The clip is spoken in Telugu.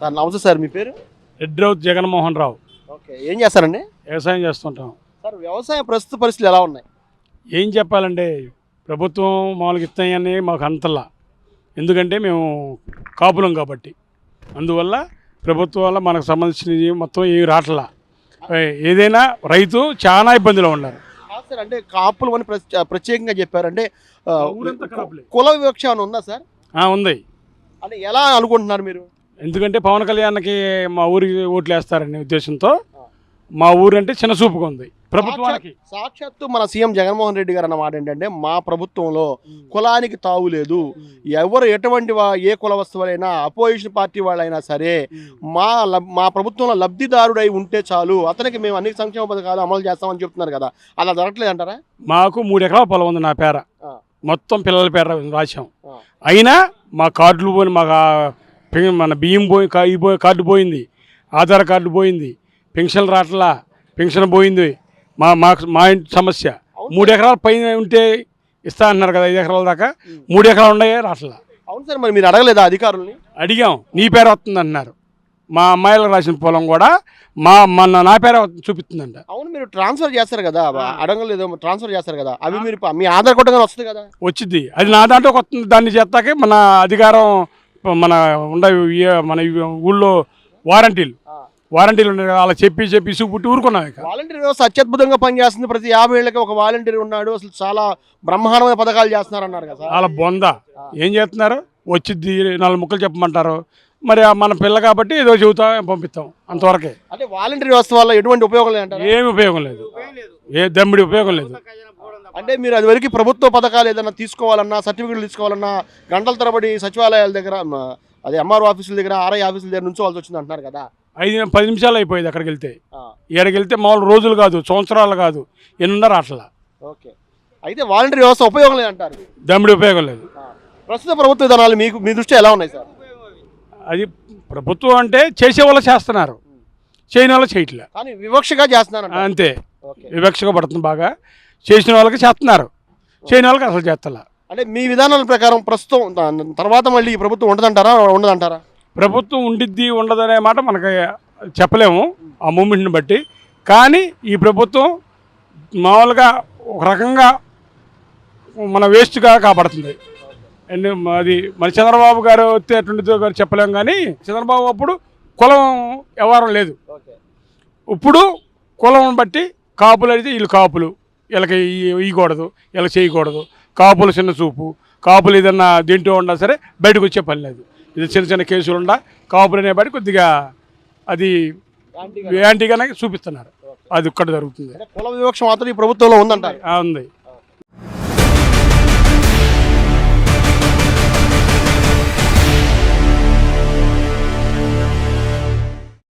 సార్ నమస్తే సార్ మీ పేరు? రెడ్రౌత్ జగన్మోహన్ రావు. ఓకే ఏం చేస్తారండి? వ్యవసాయం చేస్తుంటాం. సార్ వ్యవసాయ ప్రస్తుత పరిస్థితులు ఎలా ఉన్నాయి? ఏం చెప్పాలంటే ప్రభుత్వం మామూలుగా ఇస్తాయని మాకు అంతలా. ఎందుకంటే మేము కాపులం కాబట్టి. అందువల్ల ప్రభుత్వం వల్ల మనకు సంబంధించినవి మొత్తం ఏమి రావట్లా ఏ- ఏదైనా రైతు చాలా ఇబ్బందిలో ఉన్నారు. సార్ అంటే కాపులు అని ప్రత్యే- ప్రత్యేకంగా చెప్పారు. అంటే ఆ, మా ఊరంతా కాపులే. కుల వివక్ష ఉందా సార్? ఉంది. అంటే ఎలా అనుకుంటున్నారు మీరు? ఎందుకంటే పవన్ కళ్యాణ్కి మా ఊరికి ఓట్లు వేస్తారనే ఉద్దేశంతో మా ఊరు అంటే చిన్న చూపుగా ఉంది. ప్రభుత్వానికి. సాక్షాత్- సాక్షాత్తు మన సీఎం జగన్మోహన్ రెడ్డి గారు అన్నమాట ఏంటంటే మా ప్రభుత్వంలో కులానికి తావు లేదు. ఎవరు ఎటువంటి ఏ కుల వస్తువులైనా అపోజిషన్ పార్టీ వాళ్ళైనా సరే మా మా ప్రభుత్వంలో లబ్ధిదారుడై ఉంటే చాలు అతనికి మేము అన్ని సంక్షేమ పథకాలు అమలు చేస్తామని చెప్తున్నారు కదా అలా జరగట్లేదు అంటారా? మాకు మూడు ఎకరాల పొలం ఉంది నా పేర. మొత్తం పిల్లల పేర రాశాం. అయినా మా కార్డులు మాకు పెన్- మన బియ్యం పోయి పోయి కార్డు పోయింది. ఆధార్ కార్డు పోయింది. పెన్షన్ రావట్లా పెన్షన్ పోయింది. మా మాకు మా ఇంటి సమస్య. మూడు ఎకరాల పైన ఉంటే ఇస్తా అంటున్నారు కదా ఐదు ఎకరాల దాకా. మూడు ఎకరాలు ఉన్నాయే రావట్లా అవును సార్ మరి మీరు అడగలేదా అధికారుల్ని? అడిగాం. నీ పేరు వస్తుంది అంటున్నారు మా అమ్మాయిలకు రాసిన పొలం కూడా మా మన నా పేరు చూపిస్తుందంట. అవును మీరు ట్రాన్స్ఫర్ చేస్తారు కదా అడగలేదు ట్రాన్స్ఫర్ చేస్తారు కదా. అవి మీరు మీ ఆధార్ కొట్టగానే వస్తుంది కదా. వచ్చింది అది నా దాంట్లో వస్తుంది. దాన్ని చేస్తాకే మన అధికారం మన ఉండ మన ఊళ్ళో వారంటీలు. వారంటీలు ఉన్నాయి అలా చెప్పి చెప్పి పుట్టి ఊరుకున్నాం ఇక. వాలంటీర్ వ్యవస్థ అత్యద్భుతంగా పనిచేస్తుంది. ప్రతి యాభై ఏళ్ళకి ఒక వాలంటీర్ ఉన్నాడు. అసలు చాలా బ్రహ్మాండమైన పథకాలు చేస్తున్నారు అన్నారు కదా. వాళ్ళ బొంద. ఏం చేస్తున్నారు? వచ్చింది నాలుగు ముక్కలు చెప్పమంటారు. మరి ఆ మన పిల్ల కాబట్టి ఏదో చెబుతాం పంపిస్తాం అంతవరకే. అంటే వాలంటీర్ వ్యవస్థ వల్ల ఎటువంటి ఉపయోగం లేదంటారు? ఏమి ఉపయోగం లేదు. ఏ దమ్మిడి ఉపయోగం లేదు. అంటే మీరు అది వరకు ప్రభుత్వ పథకాలు ఏదైనా తీసుకోవాలన్నా సర్టిఫికెట్లు తీసుకోవాలన్నా గంటల తరబడి సచివాలయాల దగ్గర అదే ఎంఆర్ఓ ఆఫీసుల దగ్గర ఆర్ఐ ఆఫీసుల దగ్గర నుంచోవాల్సి వచ్చింది అంటున్నారు కదా. ఐదు పది నిమిషాలు అయిపోయింది అక్కడికి వెళ్తే. ఇక్కడికి వెళ్తే మామూలు రోజులు కాదు సంవత్సరాలు కాదు ఎన్నున్నారు అట్లా. ఓకే. అయితే వాలంటీర్ వ్యవస్థ ఉపయోగం లేదంటారు దమ్మిడి ఉపయోగం లేదు. ప్రస్తుత ప్రభుత్వ విధానాలు మీకు మీ దృష్టి ఎలా ఉన్నాయి సార్? అది ప్రభుత్వం అంటే చేసే వాళ్ళు చేస్తున్నారు. చేయని వాళ్ళు చేయట్లే. కానీ వివక్షగా చేస్తున్నారు అంతే. ఓకే. వివక్షగా పడుతుంది బాగా. చేసిన వాళ్ళకి చేస్తున్నారు. చేయని వాళ్ళకి అసలు చేస్తలే. అంటే మీ విధానాల ప్రకారం ప్రస్తుతం తర్వాత మళ్ళీ ఈ ప్రభుత్వం ఉండదంటారా? ఉండదంటారా? ప్రభుత్వం ఉండిద్ది ఉండదనే మాట మనకి చెప్పలేము ఆ మూమెంట్ని బట్టి. కానీ ఈ ప్రభుత్వం మామూలుగా ఒక రకంగా మన వేస్ట్గా కాపాడుతుంది. అండ్ అది మన చంద్రబాబు గారు వస్తే అటువంటిదో గారు చెప్పలేము కానీ చంద్రబాబు అప్పుడు కులం వ్యవహారం లేదు. ఇప్పుడు కులం బట్టి కాపులు అయితే వీళ్ళు కాపులు. వీళ్ళకి ఇ- ఇయ్యకూడదు వీళ్ళకి చేయకూడదు. కాపులు చిన్న చూపు. కాపులు ఏదన్నా దీంట్లో ఉన్నా సరే బయటకు వచ్చే పని లేదు. ఇది చిన్న చిన్న కేసులు ఉండా కాపులు అనేబట్టి కొద్దిగా అది యాంటీగానే. చూపిస్తున్నారు. అది ఒక్కటి జరుగుతుంది. కుల వివక్ష మాత్రం ఈ ప్రభుత్వంలో ఉందంటారు. ఆ, ఉంది.